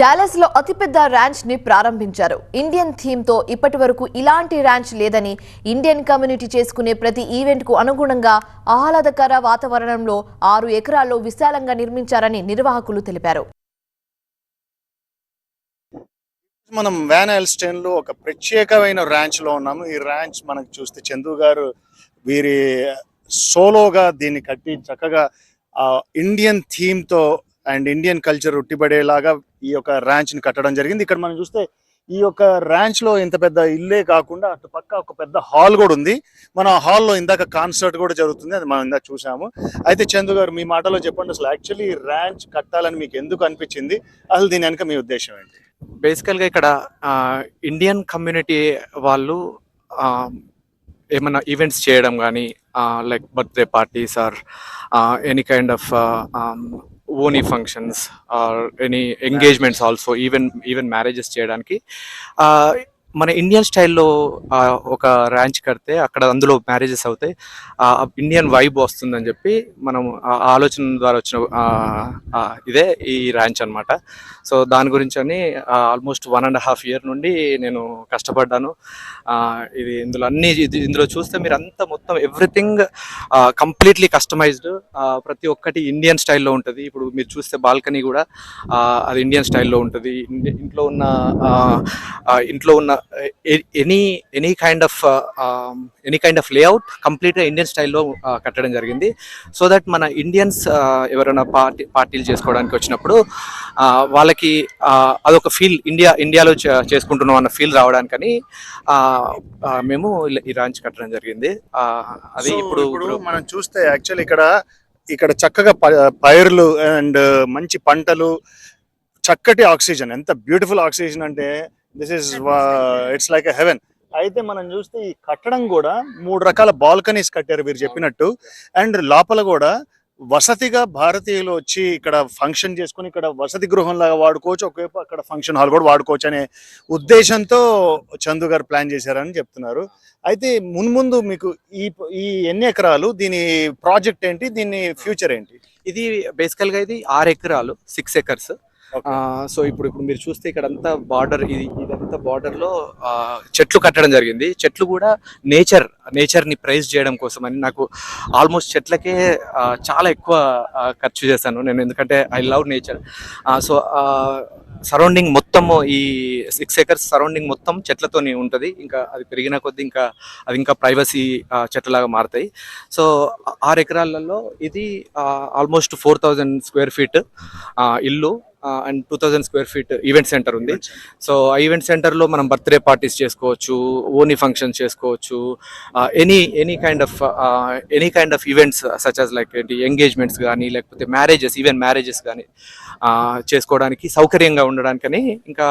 డాలస్లో అతిపెద్ద ర్యాంచ్ని ప్రారంభించారు. ఇండియన్ థీమ్తో ఇప్పటి వరకు ఇలాంటి ర్యాంచ్ లేదని ఇండియన్ కమ్యూనిటీ చేసుకునే ప్రతి ఈవెంట్కు అనుగుణంగా ఆహ్లాదకర వాతావరణంలో ఆరు ఎకరాల్లో విశాలంగా నిర్మించారని నిర్వాహకులు తెలిపారు. మనం వ్యాన్ ఎల్స్టైన్లో ఒక ప్రత్యేకమైన ర్యాంచ్లో ఉన్నాము. ఈ ర్యాంచ్ మనకు చూస్తే చందు గారు వీరి సోలోగా దీన్ని కట్టి చక్కగా ఇండియన్ థీమ్తో అండ్ ఇండియన్ కల్చర్ ఉట్టిపడేలాగా ఈ యొక్క ర్యాంచ్ని కట్టడం జరిగింది. ఇక్కడ మనం చూస్తే ఈ యొక్క ర్యాంచ్లో ఇంత పెద్ద ఇల్లే కాకుండా అటు పక్క ఒక పెద్ద హాల్ కూడా ఉంది. మనం ఆ హాల్లో ఇందాక కాన్సర్ట్ కూడా జరుగుతుంది. అది మనం ఇందాక చూసాము అయితే చందు గారు మీ మాటలో చెప్పండి అసలు. యాక్చువల్లీ ర్యాంచ్ కట్టాలని మీకు ఎందుకు అనిపించింది? అసలు దీని వెనక మీ ఉద్దేశం ఏంటి? బేసికల్గా ఇక్కడ ఇండియన్ కమ్యూనిటీ వాళ్ళు ఏమైనా ఏమన్నా ఈవెంట్స్ చేయడం కానీ like birthday parties or any kind of ఓనీ functions or any engagements also even even marriages చేయడానికి. ఆ, మన ఇండియన్ స్టైల్లో ఒక ర్యాంచ్ కడితే అక్కడ అందులో మ్యారేజెస్ అవుతాయి. ఇండియన్ వైబ్ వస్తుందని చెప్పి మనం ఆ ఆలోచన ద్వారా వచ్చిన ఇదే ఈ ర్యాంచ్ అన్నమాట. సో దాని గురించి అని almost one and half year నుండి నేను కష్టపడ్డాను. ఇది ఇందులో అన్ని ఇది- ఇందులో చూస్తే మీరు అంతా మొత్తం ఎవ్రీథింగ్ కంప్లీట్లీ కస్టమైజ్డ్ ప్రతి ఒక్కటి ఇండియన్ స్టైల్లో ఉంటుంది. ఇప్పుడు మీరు చూస్తే బాల్కనీ కూడా అది ఇండియన్ స్టైల్లో ఉంటుంది. ఇంట్లో ఉన్న ఇంట్లో ఉన్న any any kind of any kind of layout కంప్లీట్గా ఇండియన్ స్టైల్లో కట్టడం జరిగింది. సో దట్ మన ఇండియన్స్ ఎవరైనా పార్టీ పార్టీలు చేసుకోవడానికి వచ్చినప్పుడు ఆ, వాళ్ళకి ఆ, అదొక ఫీల్ ఇండియా ఇండియాలో చేసుకుంటున్నాం అన్న ఫీల్ రావడానికని మేము ఈ రాంచ్ కట్టడం జరిగింది. అది ఇప్పుడు ఇప్పుడు మనం చూస్తే యాక్చువల్ ఇక్కడ ఇక్కడ చక్కగా ప- పైర్లు అండ్ మంచి పంటలు చక్కటి ఆక్సిజన్. ఎంత బ్యూటిఫుల్ ఆక్సిజన్ అంటే this is it's like a heaven అయితే మనం చూస్తే ఈ కట్టడం కూడా మూడు రకాల బాల్కనీస్ కట్టారు మీరు చెప్పినట్టు. అండ్ లోపల కూడా వసతిగా భారతీయులు వచ్చి ఇక్కడ ఫంక్షన్ చేసుకుని ఇక్కడ వసతి గృహం లాగా వాడుకోవచ్చు. ఒకవైపు అక్కడ ఫంక్షన్ హాల్ కూడా వాడుకోవచ్చు అనే ఉద్దేశంతో చందు గారు ప్లాన్ చేశారని చెప్తున్నారు. అయితే మున్ముందు మీకు ఈ ఈ ఎన్ని ఎకరాలు దీని ప్రాజెక్ట్ ఏంటి దీని ఫ్యూచర్ ఏంటి? ఇది బేసికల్గా ఇది ఆరు ఎకరాలు సిక్స్ ఎకర్స్ సో ఇప్పుడు ఇప్పుడు మీరు చూస్తే ఇక్కడ అంతా బార్డర్ ఇది ఇదంతా బార్డర్లో చెట్లు కట్టడం జరిగింది. చెట్లు కూడా నేచర్ నేచర్ని ప్రైజ్ చేయడం కోసం అని నాకు ఆల్మోస్ట్ చెట్లకే చాలా ఎక్కువ ఖర్చు చేశాను నేను. ఎందుకంటే I love nature so surrounding మొత్తం ఈ సిక్స్ ఎకర్స్ సరౌండింగ్ మొత్తం చెట్లతోని ఉంటుంది. ఇంకా అది పెరిగిన కొద్దీ ఇంకా అది ఇంకా ప్రైవసీ చెట్లలాగా మారుతాయి. సో ఆరు ఎకరాలలో ఇది almost four thousand square feet ఇల్లు and two thousand square feet event center ఉంది. సో ఆ ఈవెంట్ సెంటర్లో మనం బర్త్డే పార్టీస్ చేసుకోవచ్చు ఓనీ ఫంక్షన్స్ చేసుకోవచ్చు any any kind of any kind of events such as like ఏంటి ఎంగేజ్మెంట్స్ కానీ లేకపోతే మ్యారేజెస్ ఈవెన్ మ్యారేజెస్ కానీ చేసుకోవడానికి సౌకర్యంగా ఉండడానికని ఇంకా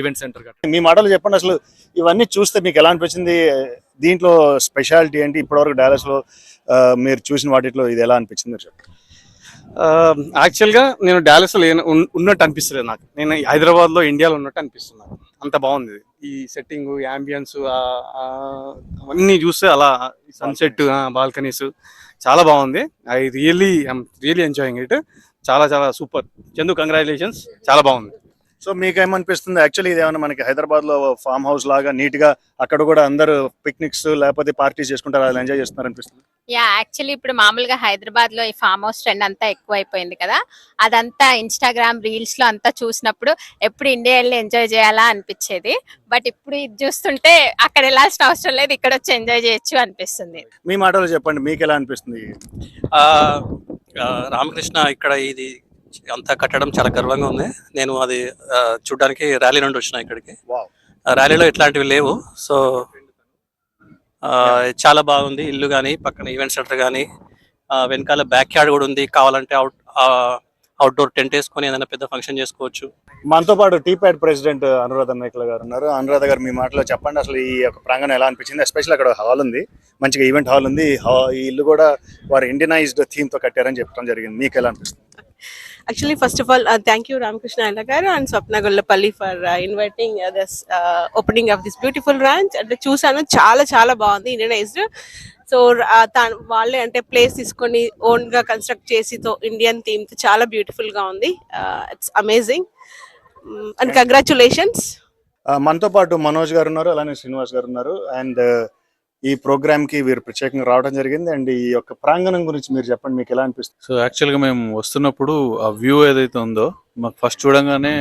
ఈవెంట్ సెంటర్ మీ మాటలు చెప్పండి అసలు ఇవన్నీ చూస్తే మీకు ఎలా అనిపించింది? దీంట్లో స్పెషాలిటీ ఏంటి? ఇప్పటివరకు డాలస్లో ఆ, మీరు చూసిన వాటిలో ఇది ఎలా అనిపించింది? మీరు చెప్పండి. యాక్చువల్గా నేను డాలస్లో ఉన్- ఉన్నట్టు అనిపిస్తలేదు నాకు. నేను హైదరాబాద్లో ఇండియాలో ఉన్నట్టు అనిపిస్తుంది నాకు. అంత బాగుంది. ఈ సెట్టింగ్ ఈ అంబియన్స్ అవన్నీ చూస్తే అలా సన్సెట్ బాల్కనీస్ చాలా బాగుంది. I really I'm really enjoying it చాలా చాలా సూపర్ చందు కంగ్రాచులేషన్స్ చాలా బాగుంది. సో మీకు ఏమనిపిస్తుంది యాక్చువల్లీ ఇది ఏమైనా మనకి హైదరాబాద్లో ఫామ్ హౌస్ లాగా నీట్గా అక్కడ కూడా అందరూ పిక్నిక్స్ లేకపోతే పార్టీస్ చేసుకుంటారు అలా ఎంజాయ్ చేస్తున్నారు అనిపిస్తుంది యా యాక్చువల్లీ ఇప్పుడు మామూలుగా హైదరాబాద్లో ఈ ఫామ్ హౌస్ ట్రెండ్ అంతా ఎక్కువ అయిపోయింది కదా అదంతా ఇన్స్టాగ్రామ్ రీల్స్లో అంతా చూసినప్పుడు ఎప్పుడు ఇండియా వెళ్ళి ఎంజాయ్ చేయాలా అనిపించేది. బట్ ఇప్పుడు ఇది చూస్తుంటే అక్కడ వెళ్ళాల్సిన అవసరం లేదు ఇక్కడ వచ్చి ఎంజాయ్ చేయొచ్చు అనిపిస్తుంది. మీ మాటలు చెప్పండి మీకు ఎలా అనిపిస్తుంది? రామకృష్ణ ఇక్కడ ఇది అంతా కట్టడం చాలా గర్వంగా ఉంది. నేను అది చూడ్డానికి ర్యాలీ నుండి వచ్చిన ఇక్కడికి. ర్యాలీలో ఇట్లాంటివి లేవు. సో చాలా బాగుంది ఇల్లు కానీ పక్కన ఈవెంట్ సెంటర్ కానీ వెనకాల బ్యాక్ యార్డ్ కూడా ఉంది. కావాలంటే అవుట్ అవుట్డోర్ టెంట్ వేసుకొని ఏదైనా పెద్ద ఫంక్షన్ చేసుకోవచ్చు. మనతో పాటు టీ ప్యాడ్ ప్రెసిడెంట్ అనురాధ మేకల గారు ఉన్నారు. అనురాధ గారు మీ మాటలో చెప్పండి. అసలు ఈ యొక్క ప్రాంగణం ఎలా అనిపించింది? ఎస్పెషల్ అక్కడ హాల్ ఉంది. మంచిగా ఈవెంట్ హాల్ ఉంది. ఈ ఇల్లు కూడా వారు ఇండియనైజ్డ్ థీమ్తో కట్టారని చెప్పడం జరిగింది. మీకు ఎలా అనిపిస్తుంది? Actually first of all thank you Ramakrishna Ayyala garu and Swapna Gollapalli for inviting this opening of this beautiful ranch అంటే చూసాను చాలా చాలా బాగుంది ఇండియనైజ్డ్ సో వాళ్ళే అంటే ప్లేస్ తీసుకొని ఓన్గా కన్స్ట్రక్ట్ చేసి ఇండియన్ థీమ్తో చాలా బ్యూటిఫుల్గా ఉంది. ఇట్స్ అమేజింగ్ అండ్ కంగ్రాచులేషన్స్ మనతో పాటు మనోజ్ గారు ఉన్నారు అలానే శ్రీనివాస్ గారు ఉన్నారు. అండ్ ఈ ప్రోగ్రామ్కి వీరు ప్రత్యేకంగా రావడం జరిగింది. అండ్ ఈ యొక్క ప్రాంగణం గురించి మీరు చెప్పండి మీకు ఎలా అనిపిస్తుంది? సో యాక్చువల్గా మేము వస్తున్నప్పుడు ఆ వ్యూ ఏదైతే ఉందో మాకు ఫస్ట్ చూడంగానే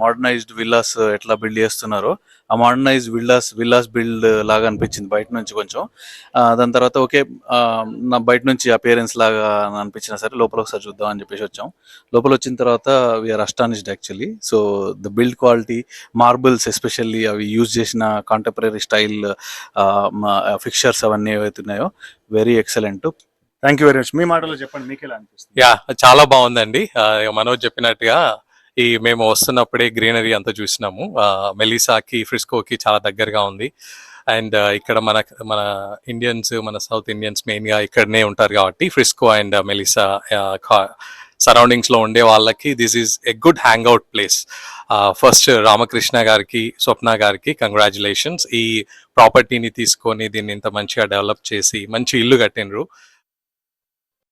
మోడర్నైజ్డ్ విల్లాస్ ఎట్లా బిల్డ్ చేస్తున్నారో ఆ మోడర్నైజ్డ్ విల్లాస్ విల్లాస్ బిల్డ్ లాగా అనిపించింది బయట నుంచి కొంచెం. దాని తర్వాత ఓకే నా బయట నుంచి అపియరెన్స్ లాగా అనిపించినా సరే లోపల ఒకసారి చూద్దాం అని చెప్పేసి వచ్చాం. లోపల వచ్చిన తర్వాత we're astonished actually so the build quality marbles especially అవి యూజ్ చేసిన కాంటెంపరీ స్టైల్ ఫిక్షర్స్ అవన్నీ ఏవైతున్నాయో very excellent thank you very much మీ మాటలో చెప్పండి మీకు ఎలా అనిపిస్తుంది? యా చాలా బాగుందండి. మనోజ్ చెప్పినట్టుగా ఈ మేము వస్తున్నప్పుడే గ్రీనరీ అంతా చూసినాము. మెలిసాకి ఫ్రిస్కోకి చాలా దగ్గరగా ఉంది. అండ్ ఇక్కడ మన మన ఇండియన్స్ మన సౌత్ ఇండియన్స్ మెయిన్గా ఇక్కడనే ఉంటారు కాబట్టి ఫ్రిస్కో అండ్ మెలిసా సరౌండింగ్స్లో ఉండే వాళ్ళకి this is a good hang out place first Ramakrishna గారికి స్వప్న గారికి కంగ్రాచులేషన్స్. ఈ ప్రాపర్టీని తీసుకొని దీన్ని ఇంత మంచిగా డెవలప్ చేసి మంచి ఇల్లు కట్టినరు